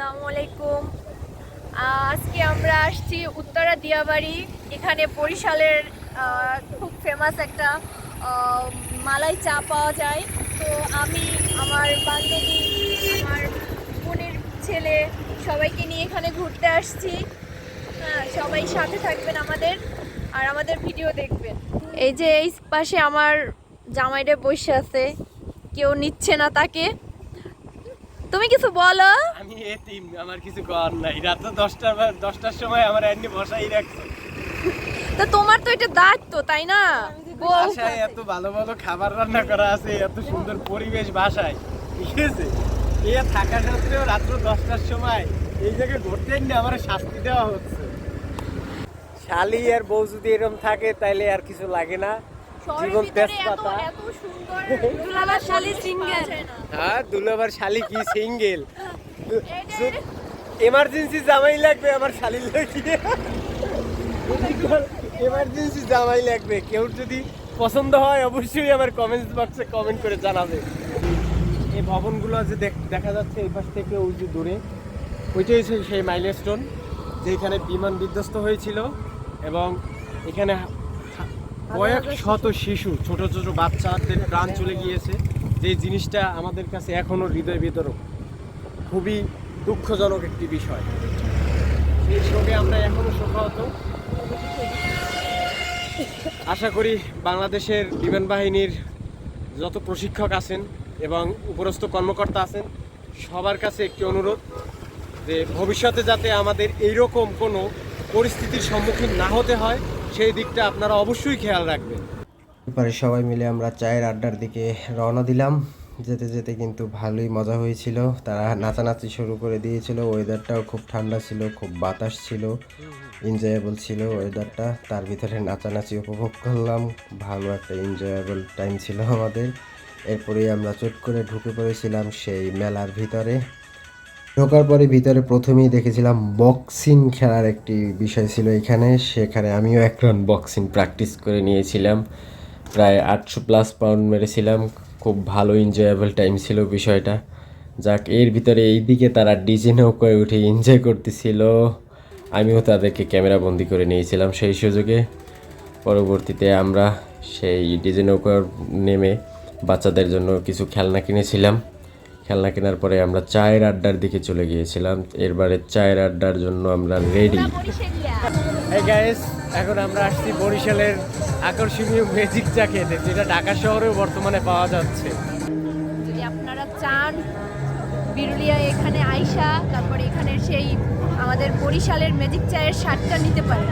আসসালামু আলাইকুম। আজকে আমরা আসছি উত্তরা দিয়াবাড়ি। এখানে বরিশালের খুব ফেমাস একটা মালাই চা পাওয়া যায়। তো আমি, আমার বান্ধবী, আমার বোনের ছেলে সবাইকে নিয়ে এখানে ঘুরতে আসছি। হ্যাঁ সবাই সাথে থাকবেন আমাদের আর আমাদের ভিডিও দেখবেন। এই যে এই পাশে আমার জামাইটা বসে আছে। কেউ নিচ্ছে না তাকে। তুমি কিছু বলো? আমি এতিম আমার কিছু করার নাই। রাত দশটার বা- দশটার সময় আমার এমনি বসাই রাখছে। তো তোমার তো এটা দায়িত্ব তাই না? বাসায় এত ভালো ভালো খাবার রান্না করা আছে এত সুন্দর পরিবেশ বাসায় ঠিক আছে? এ থাকা সত্ত্বেও রাত্র দশটার সময় এই জায়গায় ঘুরতে না আমার শাস্তি দেওয়া হচ্ছে। শালি আর বউ যদি এরকম থাকে তাইলে আর কিছু লাগে না। জীবন তেজপাতা দুলাভার শালি সিঙ্গেল। হ্যাঁ দুলাবার শালি কি সিঙ্গেল? এমার্জেন্সি জামাই লাগবে আমার শালি লাগিয়ে এমার্জেন্সি জামাই লাগবে। কেউ যদি পছন্দ হয় অবশ্যই আমার কমেন্টস বক্সে কমেন্ট করে জানাবে। এই ভবনগুলো যে দেখ- যাচ্ছে এই পাশ থেকে ওই যে দূরে ওইটাই হচ্ছে সেই মাইলস্টোন যেখানে বিমান বিধ্বস্ত হয়েছিল এবং এখানে কয়েক শত শিশু, ছোট ছোট বাচ্চাদের প্রাণ চলে গিয়েছে। যে জিনিসটা আমাদের কাছে এখনও হৃদয় বিতরক, খুবই দুঃখজনক একটি বিষয়। সেই শোকে আমরা এখনও শোকাহত। আশা করি বাংলাদেশের বিমান বাহিনীর যত প্রশিক্ষক আছেন এবং উপরস্থ কর্মকর্তা আছেন, সবার কাছে একটি অনুরোধ যে ভবিষ্যতে যাতে আমাদের এইরকম কোনো পরিস্থিতির সম্মুখীন না হতে হয় সেই দিকটা আপনারা অবশ্যই খেয়াল রাখবেন। এরপরে সবাই মিলে আমরা চায়ের আড্ডার দিকে রওনা দিলাম। যেতে যেতে কিন্তু ভালোই মজা হয়েছিল। তারা নাচানাচি শুরু করে দিয়েছিল। ওয়েদারটাও খুব ঠান্ডা ছিল, খুব বাতাস ছিল এনজয়েবল ছিল ওয়েদারটা। তার ভিতরে নাচানাচি উপভোগ করলাম। ভালো একটা এনজয়েবল টাইম ছিল আমাদের। এরপরেই আমরা চট করে ঢুকে পড়েছিলাম সেই মেলার ভিতরে। ঢোকার পরে ভিতরে প্রথমেই দেখেছিলাম বক্সিং খেলার একটি বিষয় ছিল এখানে, সেখানে আমিও এক রাউন্ড বক্সিং প্র্যাকটিস করে নিয়েছিলাম। প্রায় আটশো প্লাস পাউন্ড মেরেছিলাম। খুব ভালো এনজয়েবল টাইম ছিল বিষয়টা। যাক, এর ভিতরে এই দিকে তারা ডিজে নৌকায় উঠে এনজয় করতেছিল। আমিও তাদেরকে ক্যামেরা বন্দি করে নিয়েছিলাম সেই সুযোগে। পরবর্তীতে আমরা সেই ডিজে নৌকার নেমে বাচ্চাদের জন্য কিছু খেলনা কিনেছিলাম। খেলনা কেনার পরে আমরা চায়ের আড্ডার দিকে চলে গিয়েছিলাম। এরবারে চায়ের আড্ডার জন্য আমরা রেডি এখন আমরা আসছি বরিশালের আকর্ষণীয় ম্যাজিক চা খেতে যেটা ঢাকা শহরেও বর্তমানে পাওয়া যাচ্ছে। যদি আপনারা চান বিরুলিয়া এখানে আইসা তারপরে এখানে সেই আমাদের বরিশালের ম্যাজিক চায়ের স্বাদটা নিতে পারেন।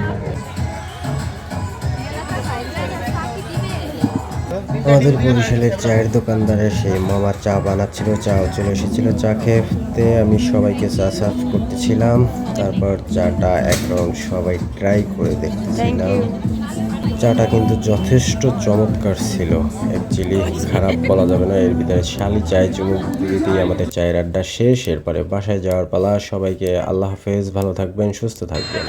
আমাদের বরিশালের চায়ের দোকানদারের সেই মামা চা বানাচ্ছিল, চাও চলে এসেছিল, চা খেতে। আমি সবাইকে চা সার্ভ করতেছিলাম, তারপর চাটা এক রাউন্ড সবাই ট্রাই করে দেখতেছিলাম। চাটা কিন্তু যথেষ্ট চমৎকার ছিল। অ্যাকচুয়ালি খারাপ বলা যাবে না, এর ভিতরে শালি চায় চুমুক দিতেই আমাদের চায়ের আড্ডা শেষ। এরপরে বাসায় যাওয়ার পালা। সবাইকে আল্লাহ হাফেজ, ভালো থাকবেন, সুস্থ থাকবেন।